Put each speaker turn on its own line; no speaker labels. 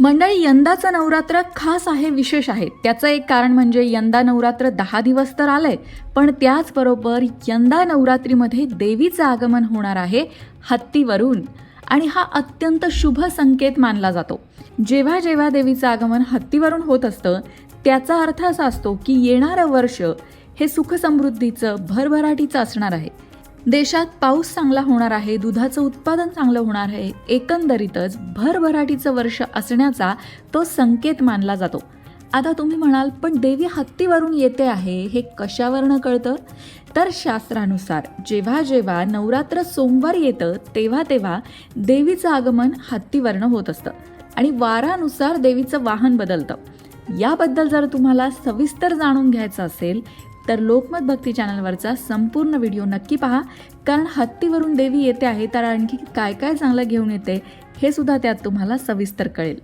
मंडळी यंदाचं नवरात्र खास आहे विशेष आहे. त्याचं एक कारण म्हणजे यंदा नवरात्र दहा दिवस तर आलंय पण त्याचबरोबर यंदा नवरात्रीमध्ये देवीचं आगमन होणार आहे हत्तीवरून आणि हा अत्यंत शुभ संकेत मानला जातो. जेव्हा जेव्हा देवीचं आगमन हत्तीवरून होत असतं त्याचा अर्थ असा असतो की येणारं वर्ष हे सुखसमृद्धीचं भरभराटीचं असणार आहे. देशात पाऊस चांगला होणार आहे दुधाचं उत्पादन चांगलं होणार आहे एकंदरीतच भरभराटीचं वर्ष असण्याचा तो संकेत मानला जातो. आता तुम्ही म्हणाल पण देवी हत्तीवरून येते आहे हे कशावरनं कळतं? तर शास्त्रानुसार जेव्हा जेव्हा नवरात्र सोमवार येतं तेव्हा तेव्हा देवीचं आगमन हत्तीवरनं होत असतं आणि वारानुसार देवीचं वाहन बदलतं. याबद्दल जर तुम्हाला सविस्तर जाणून घ्यायचं असेल तर लोकमत भक्ती चॅनलवरचा संपूर्ण व्हिडिओ नक्की पहा. कारण हत्तीवरून देवी येते आहे तर आणखी काय काय चांगलं घेऊन येते हे सुद्धा त्यात तुम्हाला सविस्तर कळेल.